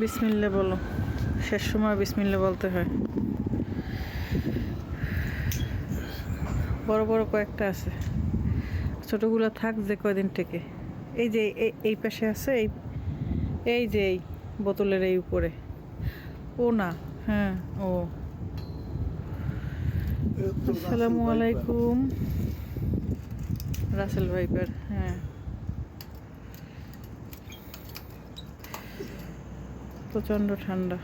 বিসমিল্লা বলো। শেষ সময় বিসমিল্লা বলতে হয়। বড় বড় কয়েকটা আছে। ছোটগুলো থাক যে কয়দিন থেকে এই যে এই- পাশে আছে, এই এই যে এই বোতলের এই উপরে। ও না হ্যাঁ ও। আসসালামু আলাইকুম। রাসেল ভাইপার হ্যাঁ। প্রচণ্ড ঠান্ডা।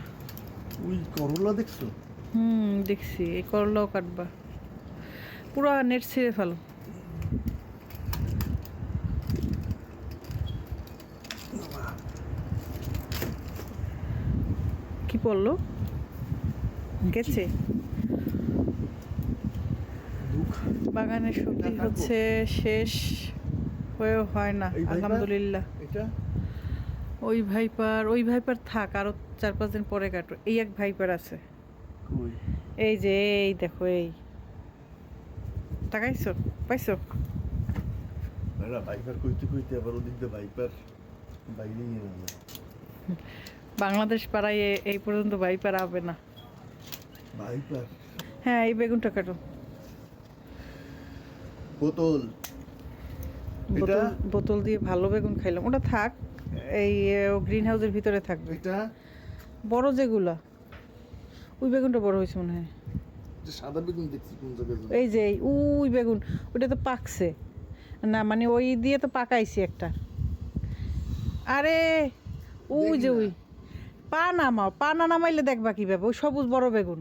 ওই করলা দেখছ? হুম দেখছি। এই করলাও কাটবা। পুরো নেট ছিঁড়ে ফেলো। কি পড়ল? গেছে? বাগানের সবজি হচ্ছে শেষ। হয়েও হয় না আলহামদুলিল্লাহ। এটা? ওই ভাইপার ওই ভাইপার থাক আরও চার পাঁচ দিন পরে কাটো। এই এক ভাইপার আছে। এই যে এই দেখো এই। তাকাইছো? পাইছো? ভাইপার কইতে কইতে আবার ওদিক দিয়ে ভাইপার বাইরে বাংলাদেশ পাড়ায় এই পর্যন্ত ভাইপার আবে না। ভাইপার? হ্যাঁ এই বেগুনটা কাটো। বোতল। বোতল বোতল দিয়ে ভালো বেগুন খাইলাম। ওটা থাক। এই গ্রিন হাউসের ভিতরে থাকবে। এটা? বড় যেগুলা। ওই বেগুনটা বড় হয়েছে মনে হয়। সাদা বেগুন দেখছি কোন জায়গায় এই যে উই বেগুন ওটা তো পাকছে। না মানে ওই দিয়ে তো পাকাইছি একটা। আরে ওই যে ওই। পা নামাও পা না নামাইলে দেখবা কীভাবে? ওই সবুজ বড় বেগুন।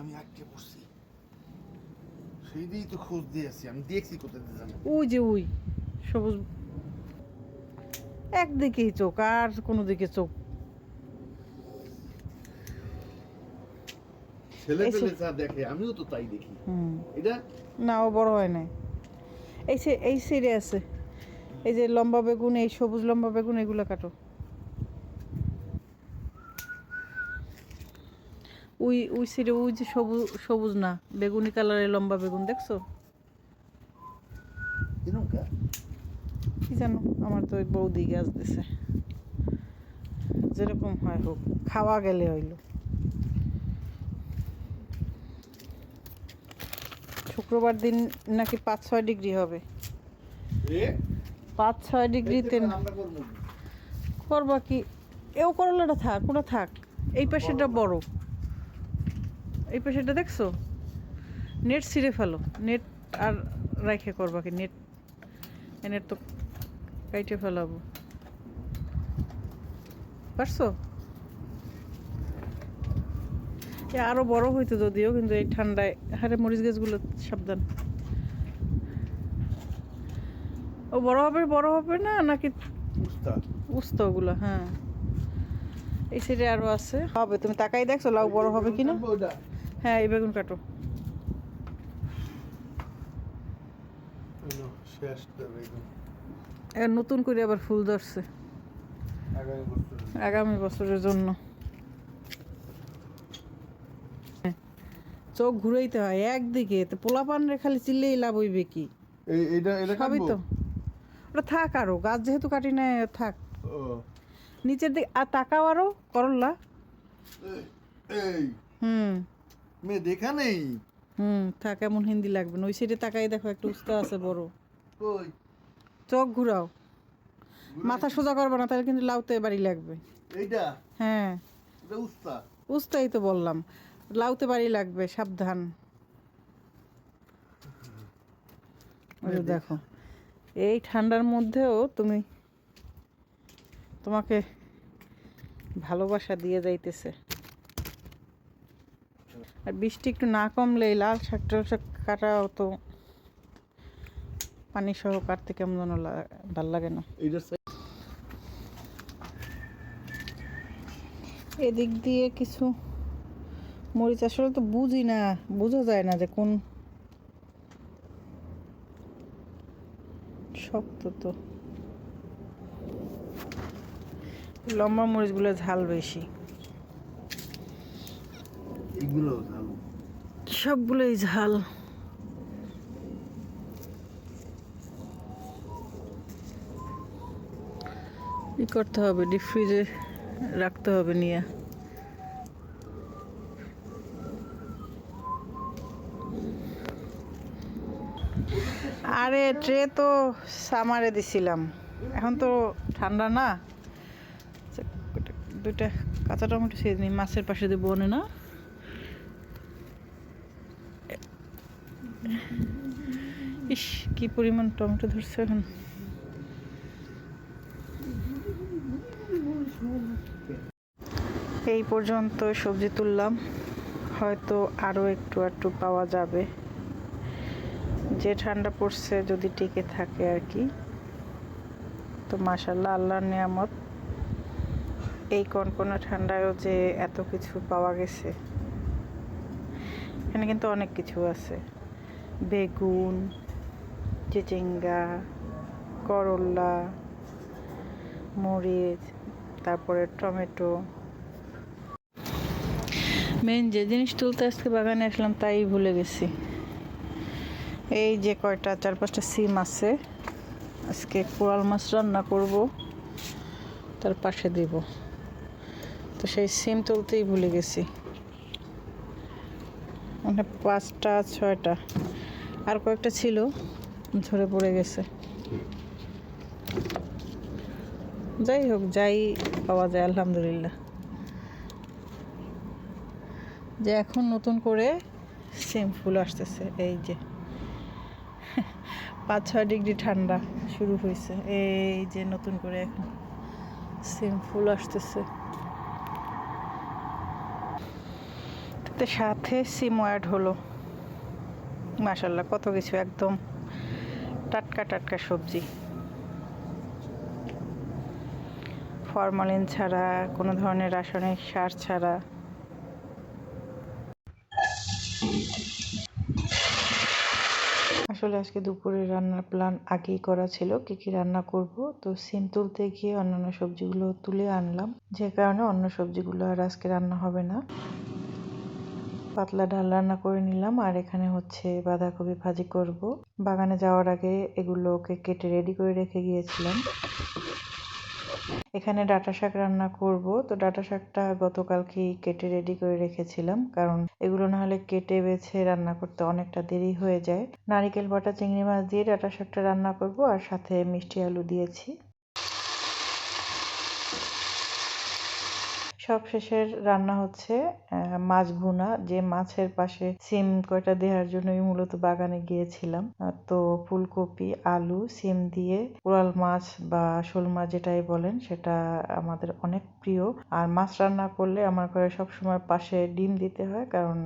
আমি আটকে পড়ছি। সেই দিয়েই তো খোঁজ দিয়ে আছি আমি দেখছি কোথায় ওই যে ওই সবুজ একদিকেই চোখ আর কোনো দিকে চোখ। এই সে- পেলে যা দেখে আমিও তো তাই দেখি। এটা? না ও বড় হয় নাই। এই সে এই সিরে আছে। এই যে লম্বা বেগুন এই সবুজ লম্বা বেগুন এগুলো কাটো। ওই ওই সিরে ওই যে সবুজ সবুজ না বেগুনি কালারের লম্বা বেগুন দেখছ এরকম কা কি জানো আমার তো ওই বৌদি গাছ দিছে। যেরকম হয় হোক খাওয়া গেলে হইল। শুক্রবার দিন নাকি পাঁচ ছয় ডিগ্রি হবে। পাঁচ ছয় ডিগ্রিতে করব কি? এও করলাটা থাক ওটা থাক। এই পাশেটা বড়। এই পাশেটা দেখছ? নেট ছিঁড়ে ফেলো। নেট আর রাইখে করবা কি? নেট নেট তো কাইটে ফেলাবো। পারছ? এ আরও বড় হইতো যদিও কিন্তু এই ঠান্ডায়। হারে মরিচ গাছগুলো সাবধান। ও বড় হবে বড় হবে না নাকি উস্তা? ওগুলো? হ্যাঁ। এই সাইডে আরও আছে। হবে তুমি তাকাই দেখছ লাউ বড় হবে কিনা? হ্যাঁ এই বেগুন কাটো। শেষ তো বেগুন। নতুন করে আবার ফুল ধরছে। আগামী বছরের জন্য। হ্যাঁ, চোখ ঘুরাইতে হয় একদিকে তো পোলা পানরে খালি চিল্লেই লাভ হইবে কি? সবই তো। ওটা থাক আরও গাছ যেহেতু কাটি না থাক। নিচের দিকে আর তাকাও আরও করল্লা হুম। মেয়ে দেখা নেই? হুম থাক এমন হিন্দি লাগবে না। ওই সাইডে তাকাই দেখো একটা উস্তা আছে বড়। কই? চোখ ঘুরাও। মাথা সোজা করবে না তাহলে কিন্তু লাউতে বাড়ি লাগবে। এইটা? হ্যাঁ। এটা উস্তা? বুঝতেই তো বললাম। লাউতে বাড়ি লাগবে সাবধান। দেখো। এই ঠান্ডার মধ্যেও তুমি তোমাকে ভালোবাসা দিয়ে যাইতেছে। আর বৃষ্টি একটু না কমলে লাল শাক টাল শাক কাটাও তো পানি সহ কাটতে কেমন যেন ভালো লাগে না। এদিক দিয়ে কিছু মরিচ আসলে তো বুঝি না বোঝা যায় না যে কোন শক্ত তো। লম্বা মরিচগুলো ঝাল বেশি। সবগুলোই ঝাল। ই করতে হবে ডিপ ফ্রিজে রাখতে হবে নিয়ে। আরে ট্রে তো সামারে দিছিলাম। এখন তো ঠান্ডা না। আচ্ছা, দুইটা- কাঁচা টমেটো নিই মাছের পাশে দিয়ে বনে না। ইস কি পরিমাণ টমেটো ধরছে এখন। এই পর্যন্ত সবজি তুললাম। হয়তো আরও একটু একটু পাওয়া যাবে। যে ঠান্ডা পড়ছে, যদি টিকে থাকে আর কি। তো মাসাল্লাহ আল্লাহর নিয়ামত। এই কনকনা ঠান্ডায়ও যে এত কিছু পাওয়া গেছে। এখানে কিন্তু অনেক কিছু আছে। বেগুন, চিচিঙ্গা, করলা, মরিচ তারপরে টমেটো। মেন যে জিনিস তুলতে আজকে বাগানে আসলাম, তাই ভুলে গেছি। এই যে কয়টা, চার পাঁচটা সিম আছে, আজকে কোরাল মাছ রান্না করব, তার পাশে দিব। তো সেই সিম তুলতেই ভুলে গেছি। মানে পাঁচটা, ছয়টা, আর কয়েকটা ছিল ঝরে পড়ে গেছে। যাই হোক, যাই পাওয়া যায়, আলহামদুলিল্লাহ। যে এখন নতুন করে সিম ফুল আসতেছে, এই যে। পাঁচ, ছয় ডিগ্রি ঠান্ডা শুরু হয়েছে, এই যে নতুন করে এখন সিম ফুল আসতেছে। সাথে সিম অ্যাড হলো। মাশাল্লাহ কত কিছু, একদম টাটকা টাটকা সবজি। ফরমালিন ছাড়া, কোনো ধরনের রাসায়নিক সার ছাড়া। আসলে আজকে দুপুরে রান্নার প্ল্যান আগেই করা ছিল, কি কি রান্না করব। তো সিম তুলতে গিয়ে অন্যান্য সবজিগুলো তুলে আনলাম। যে কারণে অন্য সবজিগুলো আর আজকে রান্না হবে না। পাতলা ডাল রান্না করে নিলাম, আর এখানে হচ্ছে বাঁধাকপি ভাজি করব। বাগানে যাওয়ার আগে এগুলোকে কেটে রেডি করে রেখে গিয়েছিলাম। এখানে ডাটা শাক রান্না করব। তো ডাটা শাকটা গতকালকেই কেটে রেডি করে রেখেছিলাম। কারণ এগুলো না হলে কেটে বেছে রান্না করতে অনেকটা দেরি হয়ে যায়। নারিকেল, বাটা, চিংড়ি মাছ দিয়ে ডাটা শাকটা রান্না করব আর সাথে মিষ্টি আলু দিয়েছি। সব শেষের রান্না হচ্ছে মাছ ভুনা। যে মাছের পাশে সিম কয়টা দেওয়ার জন্যই মূলত বাগানে গিয়েছিলাম। তো ফুলকপি, আলু, সিম দিয়ে কোরাল মাছ বা শোল মাছ যেটাই বলেন, সেটা আমাদের অনেক প্রিয়। আর মাছ রান্না করলে আমার ঘরে সবসময় পাশে ডিম দিতে হয়, কারণ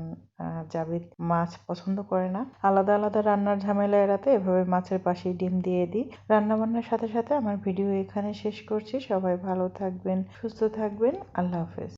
জাবিদ মাছ পছন্দ করে না। আলাদা আলাদা রান্নার ঝামেলা এড়াতে এভাবে মাছের পাশে ডিম দিয়ে দিই। রান্নাবান্নার সাথে সাথে আমার ভিডিও এখানে শেষ করছি। সবাই ভালো থাকবেন, সুস্থ থাকবেন। আল্লাহ হাফেজ।